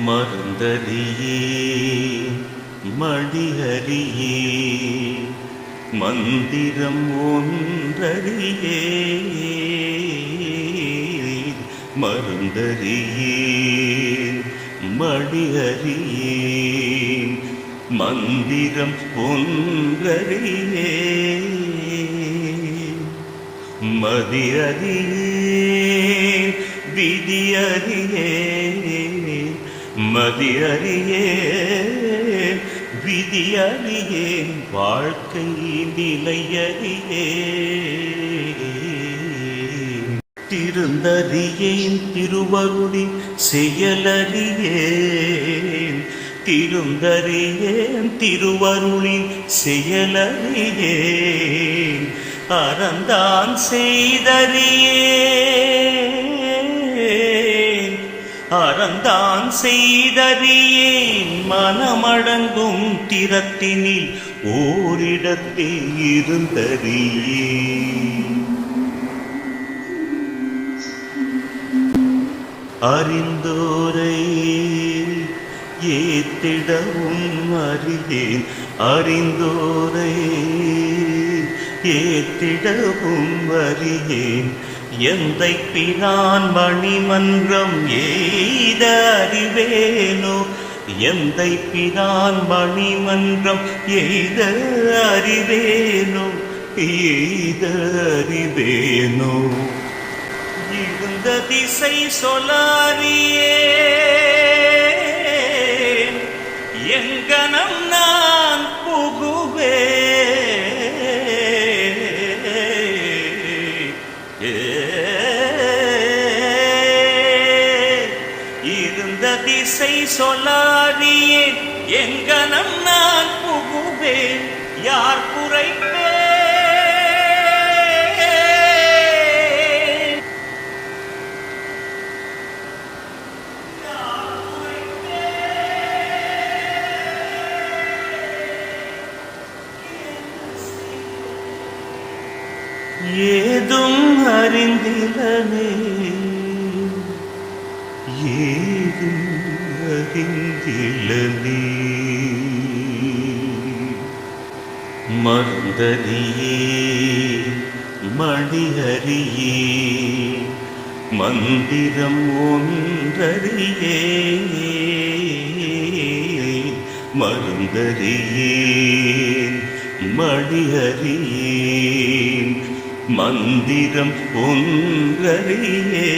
மருந்தறியே மடியறியே மந்திரம் ஒன்றறியே மருந்தறியே மடியறியே மந்திரம் ஒன்றறியே மதியறியே விதியறியே மதியறியே விதியறியேன் வாழ்க்கை நிலையறியே. திருந்தறியேன் திருவருளின் செயலறியேன் திருந்தறியேன் திருவருளின் செயலறியேன் அறந்தான் செய்தறியே. அறந்தான் செய்தறியேன் மனமடங்கும் திறத்தினில் ஓரிடத்தே இருந்தறியே அறிந்தோரை ஏத்திடவும் அறியேன். அறிந்தோரை ஏத்திடவும் அறியேன். எந்தை பிரான் மணிமன்றம் எய்த அறிவேனோ எந்தை பிரான் மணிமன்றம் எய்த அறிவேனோ எய்த அறிவேனோ இருந்த திசை சொலாரியே எங்கனம் நான் புகுவே எந்த திசை சொல்லாரியே எங்கனம் நான் புகுவேன் யார் குறைப்பே ஏதும் அறிந்திலனே அறிந்திலனே மருந்தறியே மணிஹரியே மந்திரம் ஒன்றறியே. மருந்தறியேன் மணியறியேன் மந்திரம் ஒன்றறியே.